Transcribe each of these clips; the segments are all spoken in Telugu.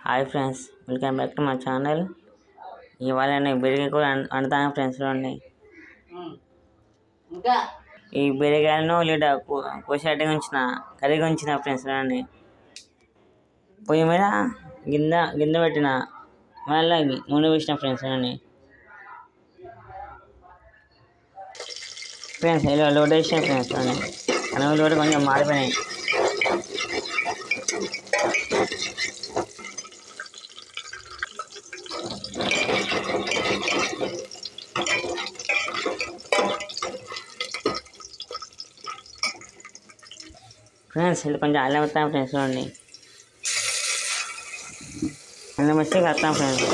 Hi friends welcome back to మా ఛానల్. ఇవాళ నేను బిరిగాయ కూర వం- వండుతాను ఫ్రెండ్స్ ఈ బిరిగాయలను లీడ కోసేటగా ఉంచిన కర్రీగా ఉంచిన ఫ్రెండ్స్ చూడండి. పొయ్యి మీద గిన్నె గిన్నె పెట్టిన మళ్ళీ నూనె వేసిన ఫ్రెండ్స్ చూడండి. ఫ్రెండ్స్ ఇలా లోడ్ వేసిన ఫ్రెండ్స్ కూడా కొంచెం మారిపోయినాయి ఫ్రెండ్స్ ఇది కొంచెం అల్లం వస్తాం ఫ్రెండ్స్ చూడండి. అల్లం వస్తే కడతాం ఫ్రెండ్స్.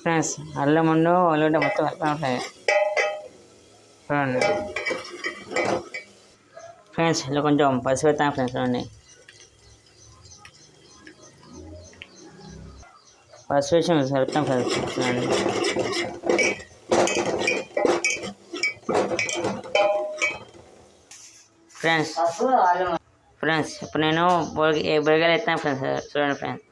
ఫ్రెండ్స్ అల్లం ఉండు ఉల్లిగడ్డ మొత్తం కడతాం ఫ్రెండ్స్. చూడండి. ఫ్రెండ్స్ ఇలా కొంచెం పసుపు వేస్తాం ఫ్రెండ్స్ చూడండి. పసుపు వేసి కలుపుతాం ఫ్రెండ్స్ చూడండి. ఫ్రెండ్స్ ఫ్రెండ్స్ ఇప్పుడు నేను బొరిగి ఏ ఎత్తాను ఫ్రెండ్స్ చూడండి ఫ్రెండ్స్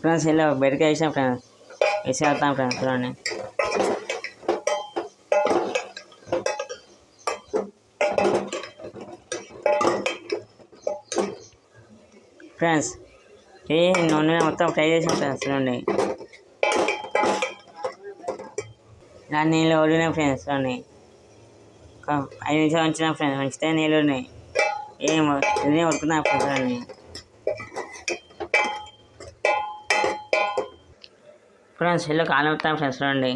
ఫ్రెండ్స్ ఇలా బెరకాయ వేసాం ఫ్రెండ్స్ వేసి వెళ్తాం ఫ్రెండ్స్ చూడండి. ఫ్రెండ్స్ ఈ నూనె మొత్తం ఫ్రై చేసాం ఫ్రెండ్స్ చూడండి. నా నీళ్ళు వదిలిన ఫ్రెండ్స్ అని ఒక ఐదు నిమిషాలు ఉంచిన ఫ్రెండ్స్ ఉంచితే నీళ్ళు ఉన్నాయి ఏం ఇదే ఉడుకున్నా ఫ్రెండ్స్ అని ఫ్రెండ్స్ ఇల్లు కాలం ఫ్రెండ్స్ చూడండి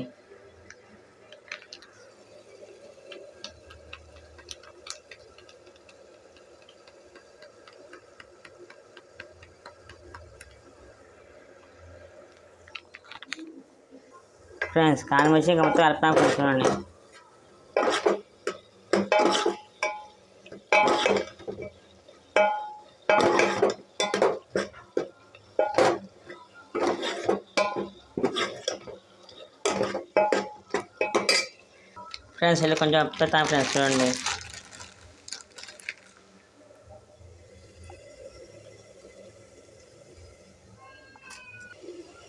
ఫ్రెండ్స్ కాలం వచ్చి మొత్తం కలుపుతాం ఫ్రెండ్స్ చూడండి ఫ్రెండ్స్ ఇలా కొంచెం పెడతాం ఫ్రెండ్స్ చూడండి.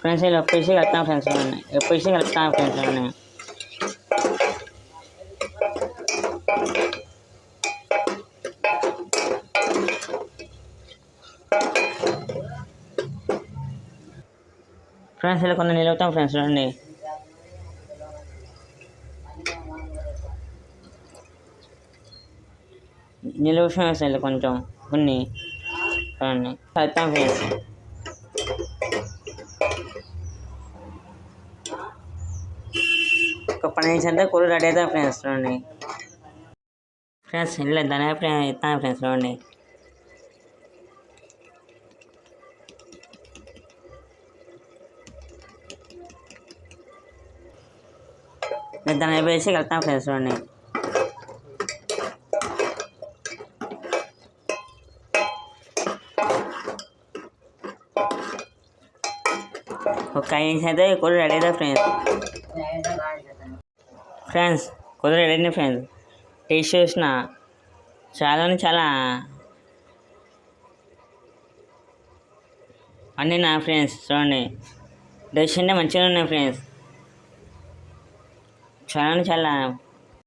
ఫ్రెండ్స్ ఇలా ఉప్పేసి కలుపుతాం ఫ్రెండ్స్ చూడండి ఉప్పేసి కలుపుతాం ఫ్రెండ్స్ చూడండి ఫ్రెండ్స్ ఇలా కొంత నిలుపుతాం ఫ్రెండ్స్ చూడండి ఫ్రెండ్స్ ఇలా కొంచెం కొన్ని చూడండి కలుపుతాం ఫ్రెండ్స్. ఒక పది నిమిషాలతో కూర రెడీ అవుతాం ఫ్రెండ్స్ చూడండి ఫ్రెండ్స్ ఇలా ధనియా ఫ్రెండ్స్ ఇస్తాను ఫ్రెండ్స్ చూడండి ఇలా ధనియా వేసి కలుపుతాం ఫ్రెండ్స్ చూడండి ఒక ఐదు నిమిషాలు అయితే కూర రెడీ అవుతుంది ఫ్రెండ్స్ ఫ్రెండ్స్ కుదరడండి ఫ్రెండ్స్. టేస్ట్ చూసిన చాలా చాలా అన్నీ నా ఫ్రెండ్స్ చూడండి. టేస్ట్ అంటే మంచిగా ఉన్నాయి ఫ్రెండ్స్. చాలా చాలా